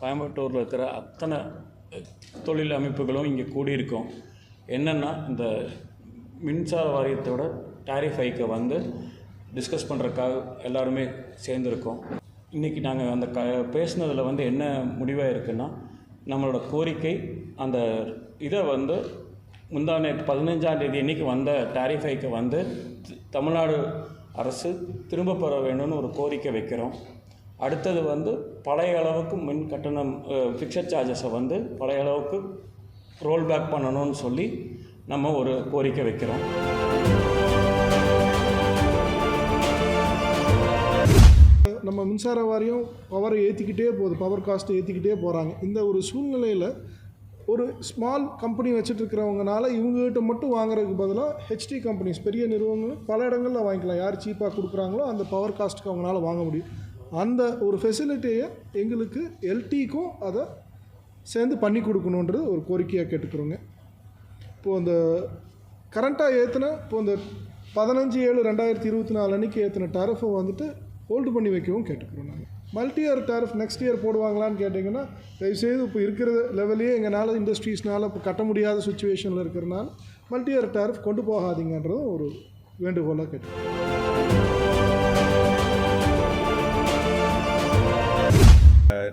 கோயம்புத்தூரில் இருக்கிற அத்தனை தொழில் அமைப்புகளும் இங்கே கூடியிருக்கோம். என்னென்னா இந்த மின்சார வாரியத்தோட டாரிஃப் ஐக்கை வந்து டிஸ்கஸ் பண்ணுறக்காக எல்லாருமே சேர்ந்துருக்கோம். இன்றைக்கி நாங்கள் அந்த க பேசுனதில் வந்து என்ன முடிவாக இருக்குன்னா நம்மளோட கோரிக்கை அந்த இதை வந்து முந்தா நேற்று பதினஞ்சாம் தேதி அன்றைக்கி வந்த டாரிஃப் ஐக்கை வந்து தமிழ்நாடு அரசு திரும்ப பெற வேணும்னு ஒரு கோரிக்கை வைக்கிறோம். அடுத்தது வந்து பழைய அளவுக்கு மின் கட்டணம் ஃபிக்ஸட் சார்ஜஸை வந்து பழைய அளவுக்கு ரோல் பேக் பண்ணணும்னு சொல்லி நம்ம ஒரு கோரிக்கை வைக்கிறோம். நம்ம மின்சார வாரியம் பவரை ஏற்றிக்கிட்டே போகுது பவர் காஸ்ட்டை ஏற்றிக்கிட்டே போகிறாங்க இந்த ஒரு சூழ்நிலையில் ஒரு ஸ்மால் கம்பெனி வச்சுட்டு இருக்கிறவங்கனால இவங்ககிட்ட மட்டும் வாங்குறதுக்கு பதிலாக ஹெச்டி கம்பெனிஸ் பெரிய நிறுவனங்கள் பல இடங்களில் வாங்கிக்கலாம். யார் சீப்பாக கொடுக்குறாங்களோ அந்த பவர் காஸ்ட்டுக்கு அவங்களால வாங்க முடியும். அந்த ஒரு ஃபெசிலிட்டியை எங்களுக்கு எல்டிக்கும் அதை சேர்ந்து பண்ணி கொடுக்கணுன்றது ஒரு கோரிக்கையாக கேட்டுக்கிறோங்க. இப்போது அந்த கரண்ட்டாக ஏற்றின இப்போ இந்த பதினஞ்சு ஏழு ரெண்டாயிரத்தி இருபத்தி நாலு அன்றைக்கி ஏற்றின டேரஃபை வந்துட்டு ஹோல்டு பண்ணி வைக்கவும் கேட்டுக்கிறோம் நாங்கள் multi year tariff next year போடுவாங்களான்னு கேட்டிங்கன்னா தயவுசெய்து இப்போ இருக்கிற லெவலையே எங்களால் இண்டஸ்ட்ரீஸ்னால் இப்போ கட்ட முடியாத சுச்சுவேஷனில் இருக்கிறனால மல்டி இயர் டேரிஃப் கொண்டு போகாதீங்கன்றதும் ஒரு வேண்டுகோளாக கேட்டுக்கிறோம்.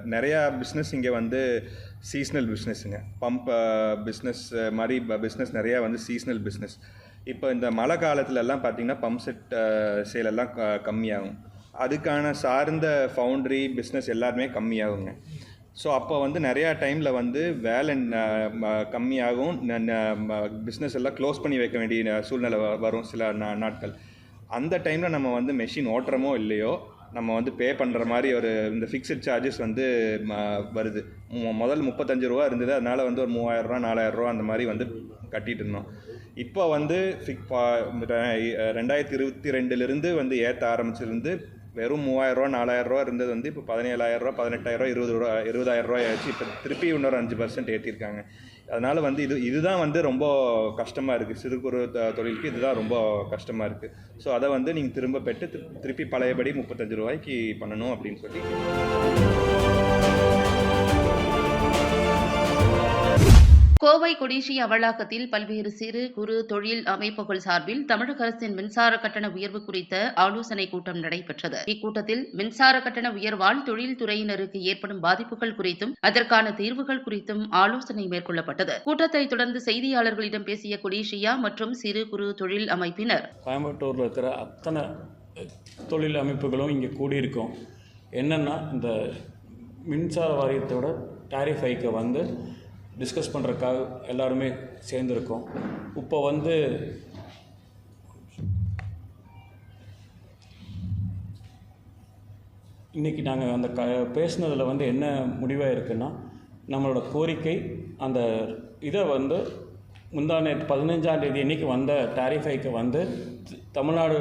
நிறையா பிஸ்னஸ் இங்கே வந்து சீஸ்னல் பிஸ்னஸ்ஸுங்க பம்ப் பிஸ்னஸ் மாதிரி பிஸ்னஸ் நிறையா வந்து சீஸ்னல் பிஸ்னஸ் இப்போ இந்த மழை காலத்துலலாம் பார்த்திங்கன்னா பம்ப் செட் சேலெல்லாம் க- கம்மியாகும். அதுக்கான சார்ந்த ஃபவுண்ட்ரி பிஸ்னஸ் எல்லாருமே கம்மியாகுங்க. ஸோ அப்போ வந்து நிறையா டைமில் வந்து வேலை ந- ம- கம்மியாகும். பிஸ்னஸ் எல்லாம் க்ளோஸ் பண்ணி வைக்க வேண்டிய சூழ்நிலை வரும் சில நா- நாட்கள். அந்த டைமில் நம்ம வந்து மெஷின் ஓட்டுறமோ இல்லையோ நம்ம வந்து பே பண்ணுற மாதிரி ஒரு இந்த ஃபிக்ஸட் சார்ஜஸ் வந்து ம- வருது. முதல் முப்பத்தஞ்சு ரூபா இருந்தது அதனால் வந்து ஒரு மூவாயிரரூவா நாலாயிரரூவா அந்த மாதிரி வந்து கட்டிட்டு இருந்தோம். இப்போ வந்து ஃபிக் பா- ரெண்டாயிரத்தி இருபத்தி ரெண்டுலேருந்து வந்து ஏற்ற ஆரம்பிச்சிருந்து வெறும் மூவாயிரரூவா நாலாயிரரூவா இருந்தது வந்து இப்போ பதினேழாயிரரூவா பதினெட்டாயிரரூவா இருபது ரூபா இருபதாயிரரூவா ஆச்சு. இப்போ திருப்பி இன்னொரு அஞ்சு பர்சன்ட் ஏற்றிருக்காங்க அதனால் வந்து இது இதுதான் வந்து ரொம்ப கஷ்டமாக இருக்குது சிறு குறு தொழிலுக்கு இதுதான் ரொம்ப கஷ்டமாக இருக்குது ஸோ அதை வந்து நீங்கள் திரும்ப பெற்று திரு- திருப்பி பழையபடி முப்பத்தஞ்சு ரூபாய்க்கு பண்ணணும் அப்படின்னு சொல்லி கோவை கொடிஷி அவலாக்கத்தில் பல்வேறு சிறு குறு தொழில் அமைப்புகள் சார்பில் தமிழக அரசின் மின்சார கட்டண உயர்வு குறித்த ஆலோசனைக் கூட்டம் நடைபெற்றது. இக்கூட்டத்தில் மின்சார கட்டண உயர்வால் தொழில் துறையினருக்கு ஏற்படும் பாதிப்புகள் குறித்தும் அதற்கான தீர்வுகள் குறித்தும் ஆலோசனை மேற்கொள்ளப்பட்டது. கூட்டத்தை தொடர்ந்து செய்தியாளர்களிடம் பேசிய கொடிஷியா மற்றும் சிறு குறு தொழில் அமைப்பினர். கோயம்புத்தூர்ல இருக்கிற அத்தனை தொழில் அமைப்புகளும் இங்கே கூடியிருக்கோம். என்னன்னா இந்த மின்சார வாரியத்தோட டாரிஃப் ஹைக்கை வந்து டிஸ்கஸ் பண்ணுறதுக்காக எல்லாருமே சேர்ந்துருக்கோம். இப்போ வந்து இன்றைக்கி நாங்கள் அந்த க பேசுனதில் வந்து என்ன முடிவாக இருக்குன்னா நம்மளோட கோரிக்கை அந்த இதை வந்து முந்தா பதினஞ்சாம் தேதி இன்றைக்கி வந்த டாரிஃப் ஹைக்கை வந்து தமிழ்நாடு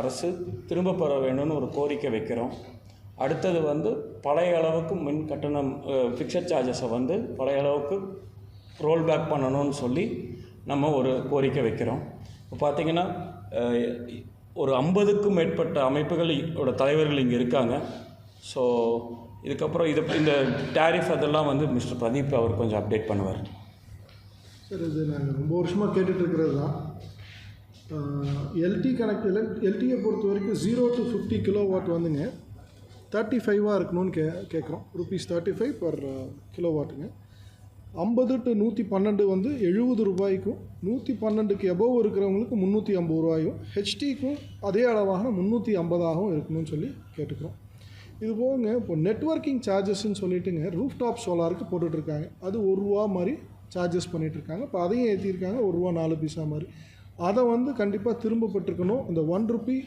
அரசு திரும்ப பெற வேணும்னு ஒரு கோரிக்கை வைக்கிறோம். அடுத்தது வந்து பழைய அளவுக்கு மின் கட்டணம் ஃபிக்ஸட் சார்ஜஸை வந்து பழைய அளவுக்கு ரோல் பேக் பண்ணணும்னு சொல்லி நம்ம ஒரு கோரிக்கை வைக்கிறோம். இப்போ பார்த்தீங்கன்னா ஒரு ஐம்பதுக்கும் மேற்பட்ட அமைப்புகளோட தலைவர்கள் இங்கே இருக்காங்க. ஸோ இதுக்கப்புறம் இது இந்த டேரிஃப் அதெல்லாம் வந்து மிஸ்டர் பிரதீப் அவர் கொஞ்சம் அப்டேட் பண்ணுவார். சார் இது நாங்கள் ரொம்ப வருஷமாக கேட்டுட்ருக்கிறது தான். எல்டி கனெக்ட் எல்டியை பொறுத்த வரைக்கும் zero to fifty kilo watt வந்துங்க. தேர்ட்டி ஃபைவாக இருக்கணும்னு கே கேட்குறோம் rupees thirty five per kilo வாட்டுங்க ஐம்பது டு நூற்றி பன்னெண்டு வந்து எழுபது ரூபாய்க்கும் நூற்றி பன்னெண்டுக்கு எபோவ் இருக்கிறவங்களுக்கு முந்நூற்றி ஐம்பது ரூபாயும் ஹெச்டிக்கும் அதே அளவாக முந்நூற்றி ஐம்பதாகவும் இருக்கணும்னு சொல்லி கேட்டுக்கிறோம். இது போங்க இப்போ நெட்வொர்க்கிங் சார்ஜஸ்ன்னு சொல்லிட்டுங்க ரூஃப் டாப் சோலாருக்கு போட்டுட்ருக்காங்க. அது ஒரு ரூபா மாதிரி சார்ஜஸ் பண்ணிகிட்ருக்காங்க இப்போ அதையும் ஏற்றிருக்காங்க ஒரு ரூபா நாலு பைசா மாதிரி. அதை வந்து கண்டிப்பாக திரும்பப்பட்டிருக்கணும் இந்த ஒன் ருபி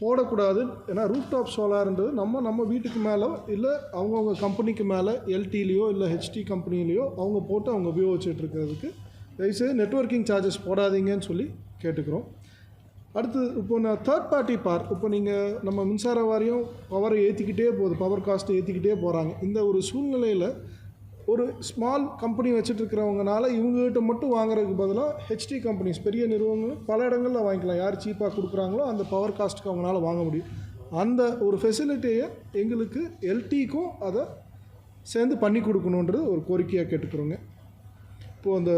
போடக்கூடாது. ஏன்னா ரூப் டாப் சோலார்ன்றது நம்ம நம்ம வீட்டுக்கு மேலே இல்லை அவங்கவுங்க கம்பெனிக்கு மேலே எல்டிலேயோ இல்லை ஹெச்டி கம்பெனிலேயோ அவங்க போட்டு அவங்க உபயோகிச்சுட்டு இருக்கிறதுக்கு தயவுசெய்து நெட்வொர்க்கிங் சார்ஜஸ் போடாதீங்கன்னு சொல்லி கேட்டுக்கிறோம். அடுத்து இப்போ நான் தேர்ட் பார்ட்டி பார் இப்போ நீங்கள் நம்ம மின்சார வாரியம் பவரை ஏற்றிக்கிட்டே போகுது பவர் காஸ்ட்டை ஏற்றிக்கிட்டே போகிறாங்க இந்த ஒரு சூழ்நிலையில் ஒரு ஸ்மால் கம்பெனி வச்சுட்டு இருக்கிறவங்கனால இவங்ககிட்ட மட்டும் வாங்குறதுக்கு பதிலாக ஹெச்டி கம்பெனிஸ் பெரிய நிறுவனங்கள் பல இடங்களில் வாங்கிக்கலாம். யார் சீப்பாக கொடுக்குறாங்களோ அந்த பவர் காஸ்ட்டுக்கு அவங்களால வாங்க முடியும். அந்த ஒரு ஃபெசிலிட்டியை எங்களுக்கு எல்டிக்கும் அதை சேர்ந்து பண்ணி கொடுக்கணுன்றது ஒரு கோரிக்கையாக கேட்டுக்கிறோங்க. இப்போது அந்த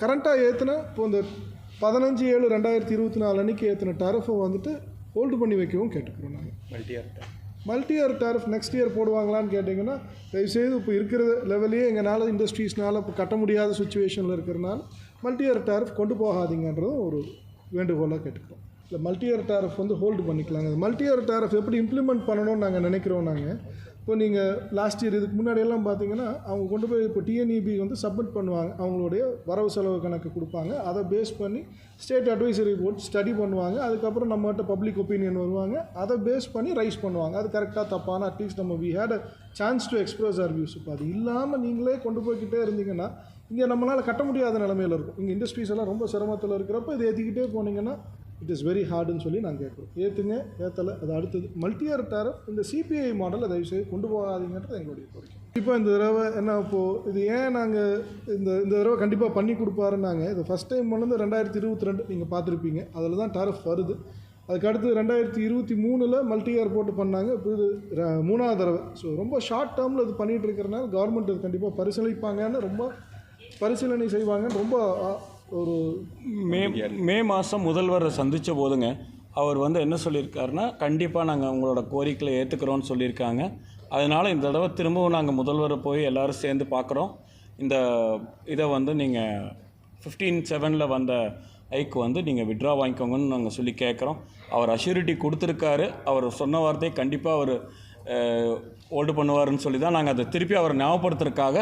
கரண்ட்டாக ஏற்றின இப்போ இந்த பதினஞ்சு ஏழு ரெண்டாயிரத்தி இருபத்தி நாலு அன்றைக்கி ஏற்றின டரஃபை வந்துட்டு ஹோல்டு பண்ணி வைக்கவும் கேட்டுக்கிறோம் நாங்கள் multi multi year tariff next year போடுவாங்களான்னு கேட்டிங்கன்னா தயவுசெய்து இப்போ இருக்கிற லெவலையே எங்களால் இண்டஸ்ட்ரீஸ்னால் இப்போ கட்ட முடியாத சுச்சுவேஷனில் இருக்கிறனால மல்டி இயர் டேரிஃப் கொண்டு போகாதீங்கன்றதும் ஒரு வேண்டுகோளாக கேட்டுக்கிறோம். இல்லை மல்டி இயர் டேரிஃப் வந்து ஹோல்டு பண்ணிக்கலாங்க. மல்டி இயர் டேரிஃப் எப்படி இம்ப்ளிமெண்ட் பண்ணணும்னு நாங்கள் நினைக்கிறோம் நாங்கள் இப்போ நீங்கள் லாஸ்ட் இயர் இதுக்கு முன்னாடியெல்லாம் பார்த்தீங்கன்னா அவங்க கொண்டு போய் இப்போ டிஎன்இபி வந்து சப்மிட் பண்ணுவாங்க. அவங்களுடைய வரவு செலவு கணக்கு கொடுப்பாங்க. அதை பேஸ் பண்ணி ஸ்டேட் அட்வைசரி போர்ட் ஸ்டடி பண்ணுவாங்க. அதுக்கப்புறம் நம்மகிட்ட பப்ளிக் ஒப்பீனியன் வருவாங்க. அதை பேஸ் பண்ணி ரைஸ் பண்ணுவாங்க. அது கரெக்டாக தப்பான அட்லீஸ்ட் நம்ம we had a chance to express our views இப்போ அது இல்லாமல் நீங்களே கொண்டு போய்கிட்டே இருந்தீங்கன்னா இங்கே நம்மளால் கட்ட முடியாத நிலமையில இருக்கும். இங்கே இண்டஸ்ட்ரீஸ் எல்லாம் ரொம்ப சிரமத்தில் இருக்கிறப்ப இது ஏற்றிக்கிட்டே போனீங்கன்னா இட் இஸ் வெரி ஹார்டுன்னு சொல்லி நாங்கள் கேட்குறோம் ஏற்றுங்க ஏற்றலை அது அடுத்தது. மல்டியர் டேரப் இந்த சிபிஐ மாடலை தயவுசெய்து கொண்டு போகாதீங்கன்றது எங்களுடைய கோரிக்கை. இப்போ இந்த தடவை என்ன இப்போது இது ஏன் நாங்கள் இந்த இந்த தடவை கண்டிப்பாக பண்ணி கொடுப்பாருன்னாங்க. இது ஃபஸ்ட் டைம் பண்ணது ரெண்டாயிரத்தி இருபத்தி ரெண்டு நீங்கள் பார்த்துருப்பீங்க. அதில் தான் டேரஃப் வருது. அதுக்கு அடுத்து ரெண்டாயிரத்தி இருபத்தி மூணில் மல்டி இயர் போட்டு பண்ணாங்க. இப்போ இது மூணாவது தடவை. ஸோ ரொம்ப ஷார்ட் டேர்மில் இது பண்ணிகிட்டு இருக்கிறனால கவர்மெண்ட் இது கண்டிப்பாக பரிசீலிப்பாங்கன்னு ரொம்ப பரிசீலனை செய்வாங்கன்னு ரொம்ப ஒரு மே மே மாதம் முதல்வரை சந்தித்த போதுங்க அவர் வந்து என்ன சொல்லியிருக்காருன்னா கண்டிப்பாக நாங்கள் உங்களோட கோரிக்கையை ஏற்றுக்கிறோன்னு சொல்லியிருக்காங்க. அதனால் இந்த தடவை திரும்பவும் நாங்கள் முதல்வரை போய் எல்லாரும் சேர்ந்து பார்க்குறோம். இந்த இதை வந்து நீங்கள் ஃபிஃப்டீன் செவனில் வந்த ஐக்கு வந்து நீங்கள் விட்ரா வாங்கிக்கோங்கன்னு நாங்கள் சொல்லி கேட்குறோம் அவர் அஷ்யூரிட்டி கொடுத்துருக்காரு. அவர் சொன்ன வார்த்தையை கண்டிப்பாக அவர் ஹோல்டு பண்ணுவாருன்னு சொல்லி தான் நாங்கள் அதை திருப்பி அவரை ஞாபகப்படுத்துறதுக்காக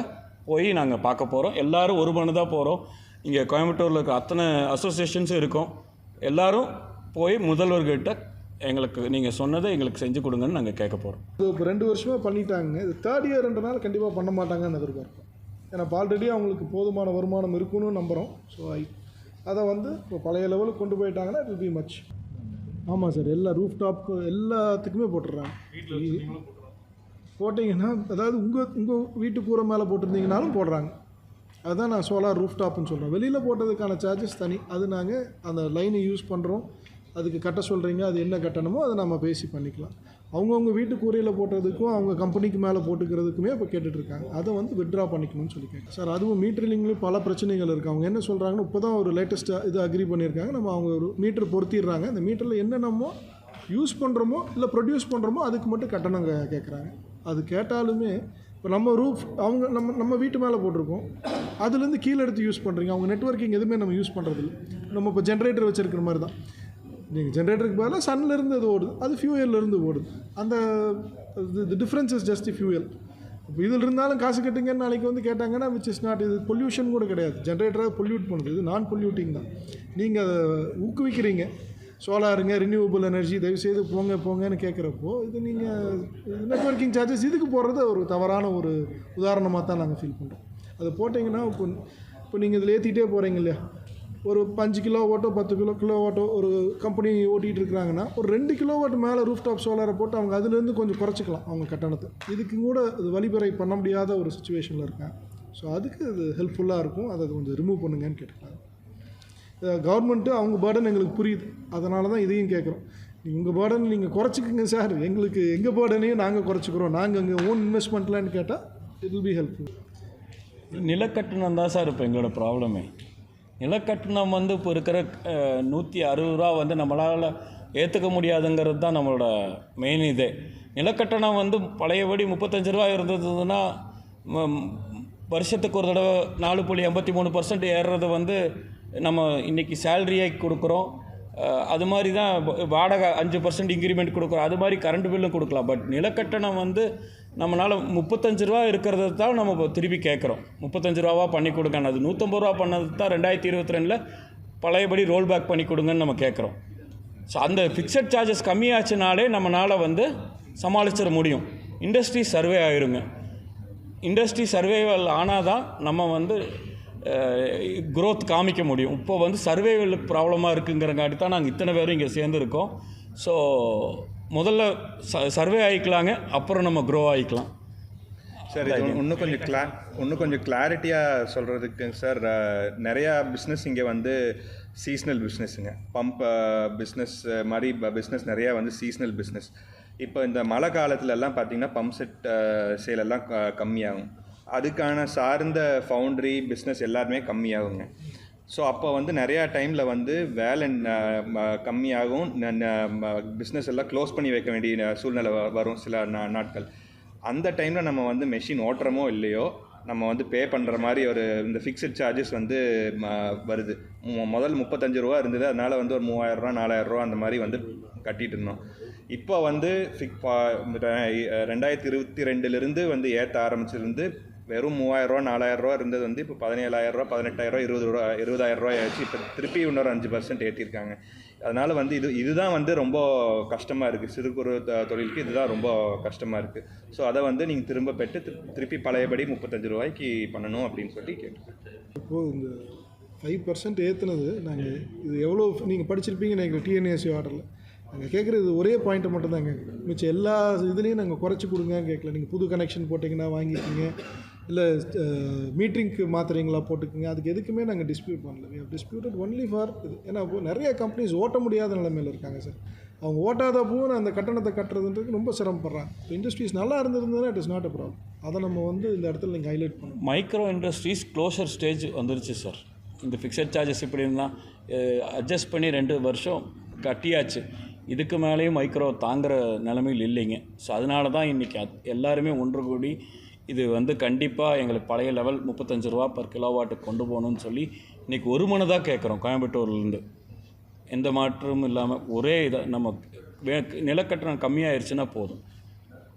போய் நாங்கள் பார்க்க போகிறோம் எல்லாரும் ஒரு மனு தான் போகிறோம் இங்கே கோயம்புத்தூரில் இருக்க அத்தனை அசோசியேஷன்ஸும் இருக்கும். எல்லாரும் போய் முதல்வர்கிட்ட எங்களுக்கு நீங்கள் சொன்னதை எங்களுக்கு செஞ்சு கொடுங்கன்னு நாங்கள் கேட்க போகிறோம் இது இப்போ ரெண்டு வருஷமாக பண்ணிட்டாங்க. இது தேர்ட் இயர்ன்றனால கண்டிப்பாக பண்ண மாட்டாங்கன்னு எதிர்பார்ப்போம் ஏன்னா ஆல்ரெடி அவங்களுக்கு போதுமான வருமானம் இருக்குன்னு நம்புகிறோம் ஸோ ஐ அதை வந்து இப்போ பழைய லெவலுக்கு கொண்டு போயிட்டாங்கன்னா இட் வில் பி மச் ஆமாம் சார் எல்லா ரூஃப் டாப்க்கு எல்லாத்துக்குமே போட்டுடுறாங்க. போட்டிங்கன்னா அதாவது உங்கள் உங்கள் வீட்டு கூரை மேலே போட்டிருந்தீங்கனாலும் போடுறாங்க. அதுதான் நான் சோலார் ரூஃப் டாப்னு சொல்கிறேன் வெளியில் போட்டதுக்கான சார்ஜஸ் தனி. அது நாங்கள் அந்த லைனை யூஸ் பண்ணுறோம் அதுக்கு கட்ட சொல்கிறீங்க அது என்ன கட்டணமோ அதை நம்ம பேசி பண்ணிக்கலாம். அவங்கவுங்க வீட்டு கூரையில் போட்டதுக்கும் அவங்க கம்பெனிக்கு மேலே போட்டுக்கிறதுக்குமே இப்போ கேட்டுட்ருக்காங்க அதை வந்து வித்ட்ரா பண்ணிக்கணும்னு சொல்லி சார் அதுவும் மீட்டரிங்லேயும் பல பிரச்சனைகள் இருக்குது அவங்க என்ன சொல்கிறாங்கன்னு இப்போ தான் ஒரு லேட்டஸ்ட்டாக இது அக்ரி பண்ணியிருக்காங்க. நம்ம அவங்க ஒரு மீட்டர் பொருத்திடுறாங்க. அந்த மீட்டரில் என்னென்னமோ யூஸ் பண்ணுறோமோ இல்லை ப்ரொடியூஸ் பண்ணுறோமோ அதுக்கு மட்டும் கட்டணம் கேட்குறாங்க. அது கேட்டாலுமே இப்போ நம்ம ரூஃப் அவங்க நம்ம நம்ம வீட்டு மேலே போட்டிருக்கோம். அதுலேருந்து கீழே எடுத்து யூஸ் பண்ணுறீங்க அவங்க நெட்வொர்க்கிங் எதுவுமே நம்ம யூஸ் பண்ணுறதில்ல நம்ம இப்போ ஜென்ரேட்டர் வச்சுருக்கிற மாதிரி தான். நீங்கள் ஜென்ரேட்டருக்கு பதிலாக சன்லேருந்து அது ஓடுது. அது ஃபியூயல்லேருந்து ஓடுது. அந்த the difference is just fuel இப்போ இதில் இருந்தாலும் காசு கட்டுங்கன்னு நாளைக்கு வந்து கேட்டாங்கன்னா விச் இஸ் நாட் இது பொல்யூஷன் கூட கிடையாது. ஜென்ரேட்டராக பொல்யூட் பண்ணுறது இது நான் பொல்யூட்டிங் தான். நீங்கள் அதை ஊக்குவிக்கிறீங்க. சோலாருங்க ரினியூவபிள் எனர்ஜி தயவுசெய்து போங்க போங்கன்னு கேட்குறப்போ இது நீங்கள் நெட்வொர்க்கிங் சார்ஜஸ் இதுக்கு போடுறது ஒரு தவறான ஒரு உதாரணமாக தான் நாங்கள் ஃபீல் பண்ணுறோம் அதை போட்டிங்கன்னா இப்போ இப்போ நீங்கள் இதில் ஏற்றிட்டே போகிறீங்க இல்லையா? ஒரு பஞ்சு கிலோ ஓட்டோ பத்து கிலோ கிலோ ஓட்டோ ஒரு கம்பெனி ஓட்டிகிட்டு இருக்கிறாங்கன்னா ஒரு ரெண்டு கிலோ வாட் மேலே ரூஃப் டாப் சோலாரை போட்டு அவங்க அதுலேருந்து கொஞ்சம் குறைச்சிக்கலாம் அவங்க கட்டணத்தை. இதுக்கு கூட அது வழிபறை பண்ண முடியாத ஒரு சுச்சுவேஷனில் இருக்காங்க ஸோ அதுக்கு அது ஹெல்ப்ஃபுல்லாக இருக்கும் அதை கொஞ்சம் ரிமூவ் பண்ணுங்கன்னு கேட்டுக்கலாம் கவர்மெண்ட்டு அவங்க பேர்டன் எங்களுக்கு புரியுது. அதனால தான் இதையும் கேட்குறோம் உங்கள் பேர்டன் நீங்கள் குறைச்சிக்கோங்க சார் எங்களுக்கு எங்கள் பேர்டனையும் நாங்கள் குறைச்சிக்கிறோம். நாங்கள் எங்கள் ஓன் இன்வெஸ்ட்மெண்ட்லான்னு கேட்டால் இட் வில் பி ஹெல்ப்ஃபுல் நிலக்கட்டணம் தான் சார் இப்போ எங்களோட ப்ராப்ளமே நிலக்கட்டணம் வந்து இப்போ இருக்கிற நூற்றி அறுபது ரூபா வந்து நம்மளால் ஏற்றுக்க முடியாதுங்கிறது தான் நம்மளோட மெயின் இதே. நிலக்கட்டணம் வந்து பழையபடி முப்பத்தஞ்சு ரூபா இருந்ததுன்னா வருஷத்துக்கு ஒரு தடவை நாலு புள்ளி எண்பத்தி மூணு பர்சன்ட் ஏறுறது வந்து நம்ம இன்றைக்கி சேல்ரியை கொடுக்குறோம். அது மாதிரி தான் வாடகை அஞ்சு பர்சன்ட் இன்க்ரிமெண்ட் கொடுக்குறோம். அது மாதிரி கரண்ட் பில்லும் கொடுக்கலாம். பட் நிலக்கட்டணம் வந்து நம்மளால் முப்பத்தஞ்சு ரூபா இருக்கிறத தான் நம்ம திருப்பி கேட்குறோம். முப்பத்தஞ்சு ரூபாவா பண்ணி கொடுங்க. அது நூற்றம்பது ரூபா பண்ணது தான் ரெண்டாயிரத்தி இருபத்தி ரெண்டில் பழையபடி ரோல் பேக் பண்ணி கொடுங்கன்னு நம்ம கேட்குறோம். ஸோ அந்த ஃபிக்ஸட் சார்ஜஸ் கம்மியாச்சுனாலே நம்மளால் வந்து சமாளிச்சிட முடியும். இண்டஸ்ட்ரி சர்வே ஆயிருங்க. இண்டஸ்ட்ரி சர்வேவல் ஆனால் தான் நம்ம வந்து க்ரோத் காமிக்க முடியும். இப்போ வந்து சர்வேவில் ப்ராப்ளமாக இருக்குங்கிறங்காட்டி தான் நாங்கள் இத்தனை பேரும் இங்கே சேர்ந்துருக்கோம். ஸோ முதல்ல ச சர்வே ஆகிக்கலாங்க அப்புறம் நம்ம க்ரோ ஆகிக்கலாம் சார் இது இன்னும் கொஞ்சம் கிளா இன்னும் கொஞ்சம் கிளாரிட்டியாக சொல்கிறதுக்கு சார் நிறையா பிஸ்னஸ் இங்கே வந்து சீஸ்னல் பிஸ்னஸ்ஸுங்க பம்ப் பிஸ்னஸ் மாதிரி பிஸ்னஸ் நிறையா வந்து சீஸ்னல் பிஸ்னஸ் இப்போ இந்த மழை காலத்துலலாம் பார்த்தீங்கன்னா பம்ப் செட் சேலெல்லாம் க- கம்மியாகும். அதுக்கான சார்ந்த ஃபவுண்ட்ரி பிஸ்னஸ் எல்லாருமே கம்மியாகுங்க. ஸோ அப்போ வந்து நிறையா டைமில் வந்து வேலை ந- ம- கம்மியாகும். பிஸ்னஸ் எல்லாம் க்ளோஸ் பண்ணி வைக்க வேண்டிய சூழ்நிலை வரும் சில நா- நாட்கள். அந்த டைமில் நம்ம வந்து மெஷின் ஓட்டுறமோ இல்லையோ நம்ம வந்து பே பண்ணுற மாதிரி ஒரு இந்த ஃபிக்ஸட் சார்ஜஸ் வந்து ம- வருது. மு- முதல் முப்பத்தஞ்சு ரூபா இருந்தது அதனால் வந்து ஒரு மூவாயிரரூவா நாலாயிரரூவா அந்த மாதிரி வந்து கட்டிட்டு இருந்தோம். இப்போ வந்து ஃபிக் ரெண்டாயிரத்தி இருபத்தி ரெண்டுலேருந்து வந்து ஏற்ற ஆரம்பிச்சிருந்து வெறும் மூவாயிரரூவா நாலாயிரரூவா இருந்தது வந்து இப்போ பதினேழாயிரரூவா பதினெட்டாயிரரூவா இருபது ரூபா இருபதாயிரரூவா ஆயிடுச்சு இப்போ திருப்பி இன்னொரு அஞ்சு பர்சன்ட் ஏற்றிருக்காங்க அதனால் வந்து இது இதுதான் வந்து ரொம்ப கஷ்டமாக இருக்குது சிறு குறு தொழிலுக்கு இதுதான் ரொம்ப கஷ்டமாக இருக்குது ஸோ அதை வந்து நீங்கள் திரும்ப பெற்று திரு- திருப்பி பழையபடி முப்பத்தஞ்சு ரூபாய்க்கு பண்ணணும் அப்படின்னு சொல்லி கேட்டுருக்கேன். இப்போது இந்த ஃபைவ் பர்சன்ட் ஏற்றுனது நாங்கள் இது எவ்வளோ நீங்கள் படிச்சிருப்பீங்க நாங்கள் டிஎன்ஏசி ஆர்டரில் நாங்கள் கேட்குறது ஒரே பாயிண்ட்டை மட்டும் தான் கேட்குறோம் மிச்சம் எல்லா இதுலேயும் நாங்கள் குறைச்சி கொடுங்க கேட்கல நீங்கள் புது கனெக்ஷன் போட்டிங்கன்னா வாங்கிக்கிங்க. இல்லை மீட்டிங்க்கு மாத்திரைங்களா போட்டுக்குங்க. அதுக்கு எதுக்குமே நாங்கள் டிஸ்பியூட் பண்ணல. We have disputed only for இது. ஏன்னா நிறைய கம்பெனிஸ் ஓட்ட முடியாத நிலைமையில் இருக்காங்க சார் அவங்க ஓட்டாதப்பவும் அந்த கட்டணத்தை கட்டுறதுன்றது ரொம்ப சிரமப்படுறாங்க. இப்போ இண்டஸ்ட்ரீஸ் நல்லா இருந்திருந்ததுன்னா it is not a problem அதை நம்ம வந்து இந்த இடத்துல நீங்கள் ஹைலைட் பண்ணணும். மைக்ரோ இண்டஸ்ட்ரீஸ் க்ளோஷர் ஸ்டேஜ் வந்துருச்சு சார் இந்த ஃபிக்ஸட் சார்ஜஸ் இப்படி இருந்தால் அட்ஜஸ்ட் பண்ணி ரெண்டு வருஷம் கட்டியாச்சு. இதுக்கு மேலேயும் மைக்ரோ தாங்குகிற நிலைமையில் இல்லைங்க. ஸோ அதனால தான் இன்றைக்கி எல்லாருமே ஒன்று கூடி இது வந்து கண்டிப்பாக எங்களுக்கு பழைய லெவல் முப்பத்தஞ்சு ரூபா பர் கிலோவாட்டுக்கு கொண்டு போகணும்னு சொல்லி இன்றைக்கி ஒரு மனதாக கேட்குறோம் கோயம்புத்தூர்லேருந்து. எந்த மாற்றமும் இல்லாமல் ஒரே இதை நம்ம வே- நிலக்கட்டணம் கம்மியாயிருச்சுன்னா போதும்.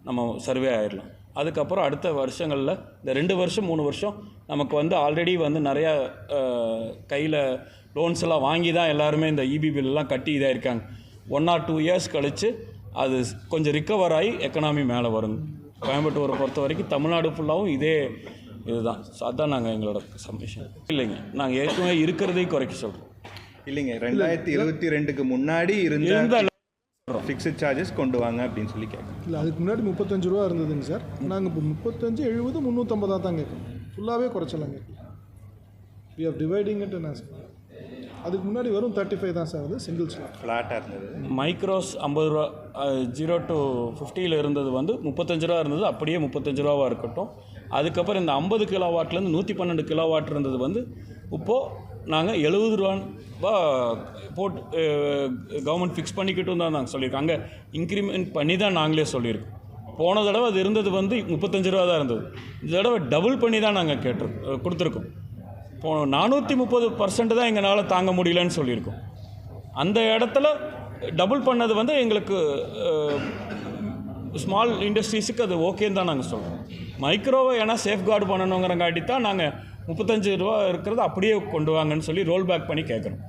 நம்ம சர்வே ஆயிடலாம் அதுக்கப்புறம் அடுத்த வருஷங்களில் இந்த ரெண்டு வருஷம் மூணு வருஷம் நமக்கு வந்து ஆல்ரெடி வந்து நிறையா கையில் லோன்ஸ் எல்லாம் வாங்கி தான் எல்லாருமே இந்த இபி பில்லாம் கட்டி இதாக இருக்காங்க ஒன் ஆர் டூ இயர்ஸ் கழித்து அது கொஞ்சம் ரிக்கவர் ஆகி எக்கனாமி மேலே வருங்க. கோயம்புத்தூரை பொறுத்த வரைக்கும் தமிழ்நாடு ஃபுல்லாகவும் இதே இதுதான். அதான் நாங்கள் எங்களோட சப்மிஷன் இல்லைங்க. நாங்கள் ஏற்கனவே இருக்கிறதையும் குறைக்க சொல்கிறோம் இல்லைங்க. ரெண்டாயிரத்தி இருபத்தி ரெண்டுக்கு முன்னாடி இருந்த ஃபிக்ஸட் சார்ஜஸ் கொண்டு வாங்க அப்படின்னு சொல்லி கேட்குறேன் இல்லை அதுக்கு முன்னாடி முப்பத்தஞ்சு ரூபா இருந்ததுங்க சார். நாங்கள் இப்போ முப்பத்தஞ்சு எழுபது முந்நூற்றம்பதாக தான் கேட்குறோம் ஃபுல்லாகவே குறைச்சலாம் கேட்கலாம் வி ஆர் டிவைடிங் இட் என்ன சார்? அதுக்கு முன்னாடி வரும் தேர்ட்டி ஃபைவ் தான் சார் அது சிங்கிள் ஸ்லாட் ஃப்ளாட்டாக இருந்தது. மைக்ரோஸ் ஐம்பது ரூபா ஜீரோ டு ஃபிஃப்டியில் இருந்தது வந்து முப்பத்தஞ்சு ரூபா இருந்தது அப்படியே முப்பத்தஞ்சு ரூபாவாக இருக்கட்டும். அதுக்கப்புறம் இந்த ஐம்பது கிலோ வாட்லேருந்து நூற்றி பன்னெண்டு கிலோ வாட் இருந்தது வந்து இப்போது நாங்கள் எழுபது ரூபா போட்டு கவர்மெண்ட் ஃபிக்ஸ் பண்ணிக்கிட்டும் தான் நாங்கள் சொல்லியிருக்கோம். அங்கே இன்க்ரிமெண்ட் பண்ணி தான் நாங்களே சொல்லியிருக்கோம். போன தடவை அது இருந்தது வந்து முப்பத்தஞ்சு ரூபா தான் இருந்தது. இந்த தடவை டபுள் பண்ணி தான் நாங்கள் கேட்டு கொடுத்துருக்கோம். இப்போ நானூற்றி முப்பது பர்சன்ட் தான் எங்களால் தாங்க முடியலன்னு சொல்லியிருக்கோம். அந்த இடத்துல டபுள் பண்ணது வந்து எங்களுக்கு ஸ்மால் இண்டஸ்ட்ரீஸுக்கு அது ஓகேன்னு தான் நாங்கள் சொல்கிறோம் மைக்ரோவை ஏன்னா சேஃப்கார்டு பண்ணணுங்கிறங்காட்டி தான் நாங்கள் முப்பத்தஞ்சு ரூபா இருக்கிறத அப்படியே கொண்டு வாங்கன்னு சொல்லி ரோல் பேக் பண்ணி கேட்குறோம்